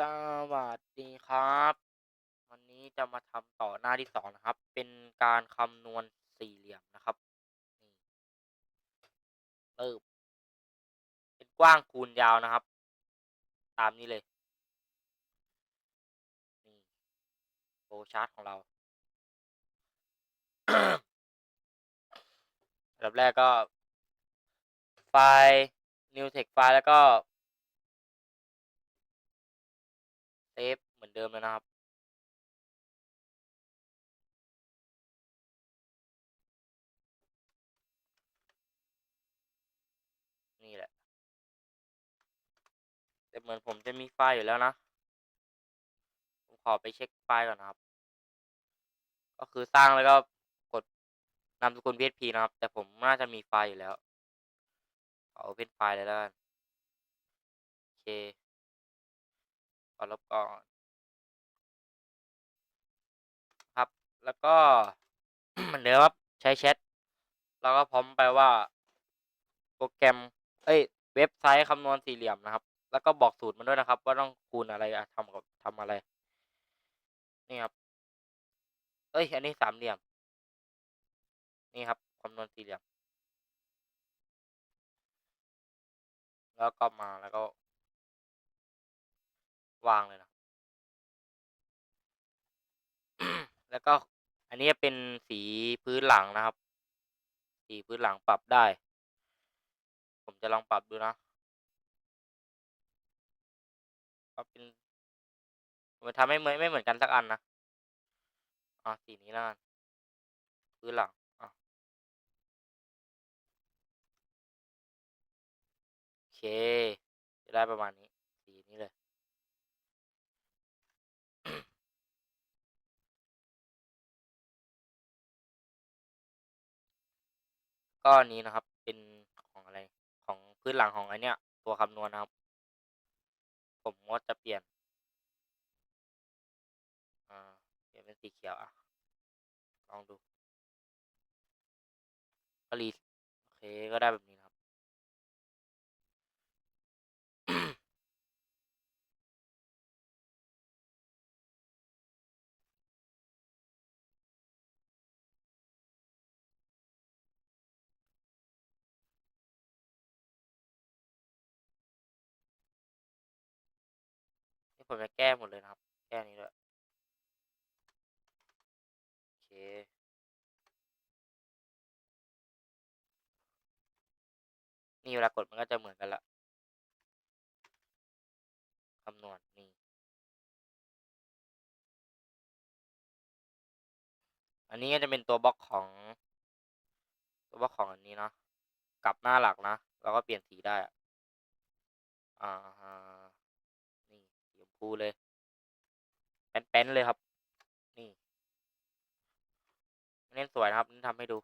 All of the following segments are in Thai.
สวัสดีครับ วันนี้จะมาทำต่อหน้าที่สองนะครับ เป็นการคำนวณสี่เหลี่ยมนะครับนี่เริ่มเป็นกว้างคูณยาวนะครับ ตามนี้เลยนี่โฟชาร์ตของเราอันดับแรกก็ ไฟล์ new text ไฟล์แล้วก็ เซฟเหมือนเดิมเลยนะครับ นี่แหละ แต่เหมือนผมจะมีไฟล์อยู่แล้วนะ ผมขอไปเช็คไฟล์ก่อนนะครับ ก็คือสร้างแล้วก็กดนามสกุล PHP นะครับ แต่ผมน่าจะมีไฟล์อยู่แล้วขอ open ไฟล์เลยแล้วกันโอเค ขอลบก่อนครับ แล้วก็เหมือนเดิมครับใช้แชทแล้วก็พร้อมไปว่า โปรแกรม เอ้ย เว็บไซต์คำนวณสี่เหลี่ยมนะครับ แล้วก็บอกสูตรมันด้วยนะครับ ว่าต้องคูณอะไรทำกับทำอะไร นี่ครับ เอ้ย อันนี้สามเหลี่ยม นี่ครับคำนวณสี่เหลี่ยม แล้วก็มาแล้วก็ วางเลยนะ แล้วก็อันนี้เป็นสีพื้นหลังนะครับ สีพื้นหลังปรับได้ ผมจะลองปรับดูนะปรับเป็นผมทำให้เหมือนไม่เหมือนกันสักอันนะอะสีนี้ล้วกันพื้นหลังอะโอเค จะได้ประมาณนี้ สีนี้เลย ก็อันนี้นะครับ เป็นของอะไรของพื้นหลังของไอเนี้ย ตัวคำนวณนะครับ ผมก็จะเปลี่ยนอ่าเปลี่ยนเป็นสีเขียวอะลองดูก็รีโอเคก็ได้แบบนี้ นี่ผมจะแก้หมดเลยนะครับ แก้นี้ด้วยโอเคนี่เวลากดมันก็จะเหมือนกันละคำนวณนี่อันนี้ก็จะเป็นตัวบล็อกของ ตัวบล็อกของอันนี้เนาะกลับหน้าหลักนะ แล้วก็เปลี่ยนสีได้อ่าฮะูเลยแป้นๆเลยครับ นี่เล่นสวยนะครับนี่ทำให้ดู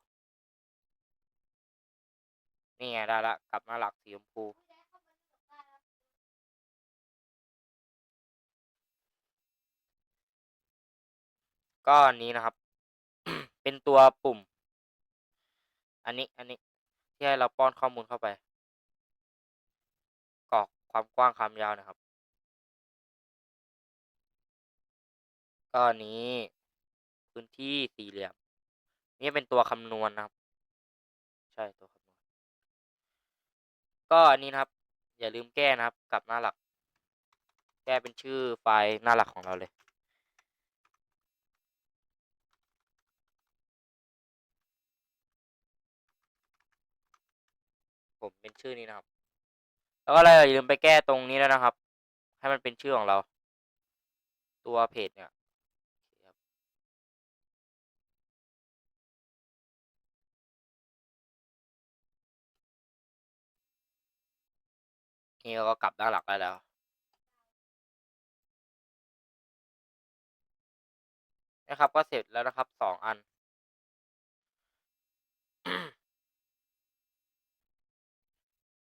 นี่ไงได้ละกลับหน้าหลักสีชมพูก็อันนี้นะครับ เป็นตัวปุ่ม อันนี้ อันนี้ ที่ให้เราป้อนข้อมูลเข้าไป กรอกความกว้างความยาวนะครับ ก็อันนี้ พื้นที่สี่เหลี่ยม นี่เป็นตัวคำนวณนะครับ ใช่ตัวคำนวณ ก็อันนี้นะครับ อย่าลืมแก้นะครับ กับหน้าหลัก แก้เป็นชื่อไฟล์หน้าหลักของเราเลยผมเป็นชื่อนี้นะครับ แล้วก็เราอย่าลืมไปแก้ตรงนี้แล้วนะครับ ให้มันเป็นชื่อของเรา ตัวเพจเนี่ย นี่เราก็กลับด้านหลักได้แล้ว นะครับ ก็เสร็จแล้วนะครับสองอัน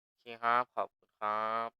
โอเคครับ ขอบคุณครับ